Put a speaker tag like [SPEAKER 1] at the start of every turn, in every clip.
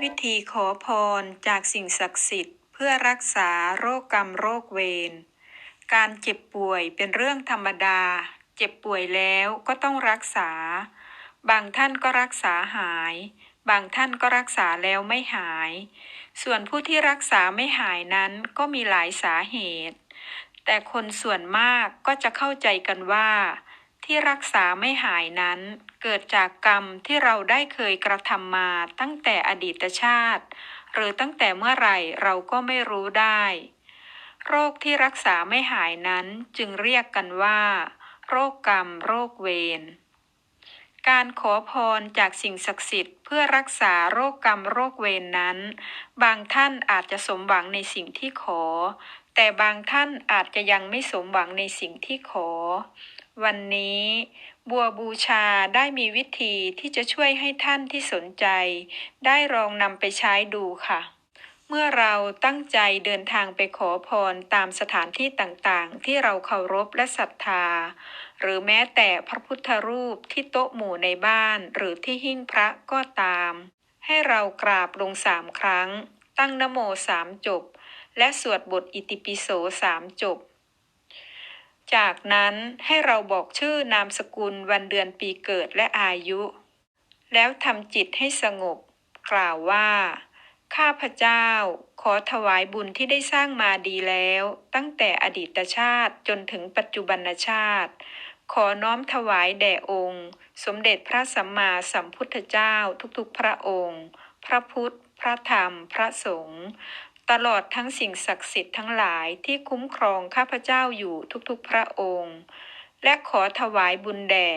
[SPEAKER 1] วิธีขอพรจากสิ่งศักดิ์สิทธิ์ เพื่อรักษาโรคกรรมโรคเวร การเจ็บป่วยเป็นเรื่องธรรมดา เจ็บป่วยแล้วก็ต้องรักษา บางท่านก็รักษาหาย บางท่านก็รักษาแล้วไม่หาย ส่วนผู้ที่รักษาไม่หายนั้นก็มีหลายสาเหตุ แต่คนส่วนมากก็จะเข้าใจกันว่า ที่รักษาไม่หายนั้น เกิดจากกรรมที่เราได้เคยกระทำมาตั้งแต่อดีตชาติ หรือตั้งแต่เมื่อไหร่เราก็ไม่รู้ได้ โรคที่รักษาไม่หายนั้นจึงเรียกกันว่า โรคกรรม โรคเวรการขอพรจากสิ่งศักดิ์สิทธิ์เพื่อรักษาโรคกรรมโรคเวรนนั้น บางท่านอาจจะสมหวังในสิ่งที่ขอ แต่บางท่านอาจจะยังไม่สมหวังในสิ่งที่ขอ วันนี้บัวบูชาได้มีวิธีที่จะช่วยให้ท่านที่สนใจ ได้ลองนำไปใช้ดูค่ะ เมื่อเราตั้งใจเดินทางไปขอพรตามสถานที่ต่างๆ ที่เราเคารพและศรัทธา หรือแม้แต่พระพุทธรูปที่โต๊ะหมู่ในบ้านหรือที่หิ้งพระก็ตาม ให้เรากราบลงสามครั้ง ตั้งนโมสามจบ และสวดบทอิติปิโสสามจบ จากนั้นให้เราบอกชื่อนามสกุลวันเดือนปีเกิดและอายุ แล้วทำจิตให้สงบ กล่าวว่า ข้าพเจ้าขอถวายบุญที่ได้สร้างมาดีแล้ว ตั้งแต่อดีตชาติจนถึงปัจจุบันชาติ ขอน้อมถวายแด่องค์ สมเด็จพระสัมมาสัมพุทธเจ้าทุกๆพระองค์ พระพุทธ พระธรรม พระสงฆ์ ตลอดทั้งสิ่งศักดิ์สิทธิ์ทั้งหลายที่คุ้มครองข้าพเจ้าอยู่ทุกๆพระองค์ และขอถวายบุญแด่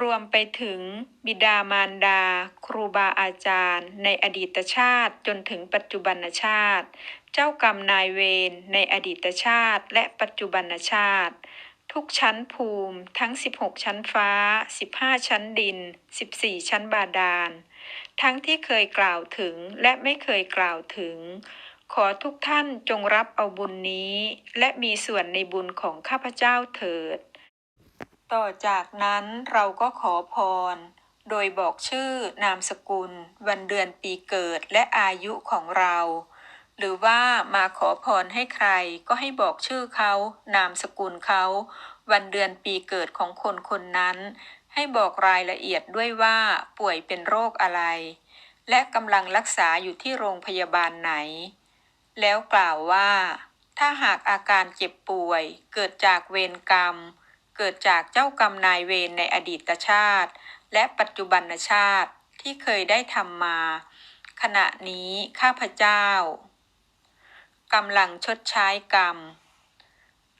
[SPEAKER 1] รวมไปถึงบิดามารดา ครูบาอาจารย์ ในอดีตชาติจนถึงปัจจุบันชาติ เจ้ากรรมนายเวรในอดีตชาติและปัจจุบันชาติ ทุกชั้นภูมิทั้ง 16 ชั้นฟ้า 15 ชั้นดิน 14 ชั้นบาดาล ทั้งที่เคยกล่าวถึงและไม่เคยกล่าวถึง ขอทุกท่านจงรับเอาบุญนี้ และมีส่วนในบุญของข้าพเจ้าเถิด ต่อจากนั้นเราก็ขอพร โดยบอกชื่อนามสกุล วันเดือนปีเกิดและอายุของเรา หรือว่ามาขอพรให้ใครก็ให้บอกชื่อเขา นามสกุลเขา วันเดือนปีเกิดของคนคนนั้น ให้บอกรายละเอียดด้วยว่าป่วยเป็นโรคอะไร และกำลังรักษาอยู่ที่โรงพยาบาลไหน แล้วกล่าวว่า ถ้าหากอาการเจ็บป่วย เกิดจากเวรกรรม เกิดจากเจ้ากรรมนายเวรในอดีตชาติ และปัจจุบันชาติที่เคยได้ทำมา ขณะนี้ข้าพเจ้า กำลังชดใช้กรรม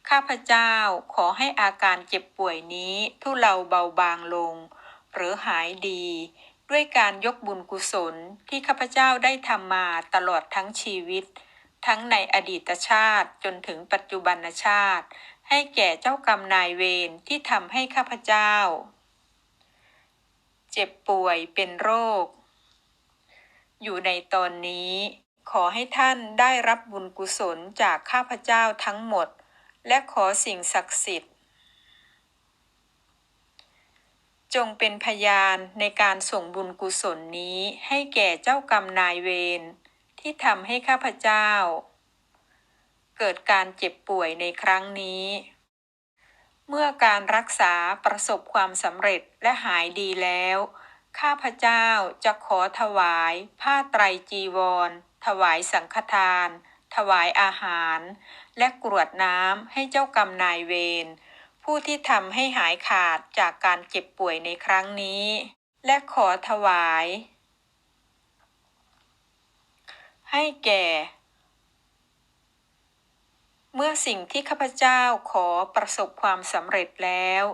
[SPEAKER 1] ข้าพเจ้าขอให้อาการเจ็บป่วยนี้ทุเลาเบาบางลง หรือหายดี ด้วยการยกบุญกุศลที่ข้าพเจ้าได้ทำมาตลอดทั้งชีวิต ทั้งในอดีตชาติจนถึงปัจจุบันชาติ ให้แก่เจ้ากรรมนายเวรที่ทำให้ข้าพเจ้า เจ็บป่วยเป็นโรค อยู่ในตอนนี้ ขอให้ท่านได้รับบุญกุศลจากข้าพเจ้าทั้งหมด และขอสิ่งศักดิ์สิทธิ์ จงเป็นพยานในการส่งบุญกุศลนี้ให้แก่เจ้ากรรมนายเวรที่ทำให้ข้าพเจ้า เกิดการเจ็บป่วยในครั้งนี้ เมื่อการรักษาประสบความสำเร็จและหายดีแล้วข้าพเจ้าจะขอถวายผ้าไตรจีวร ถวายสังฆทาน ถวายอาหาร และกรวดน้ำให้เจ้ากรรมนายเวรผู้ที่ทำให้หายขาดจากการเจ็บป่วยในครั้งนี้ และขอถวาย ให้แก่ เมื่อสิ่งที่ข้าพเจ้าขอประสบความสำเร็จแล้ว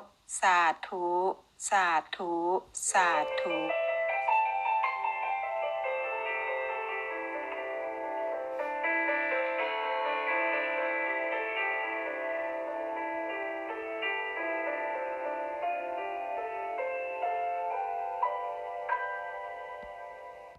[SPEAKER 1] สาธุ สาธุ สาธุ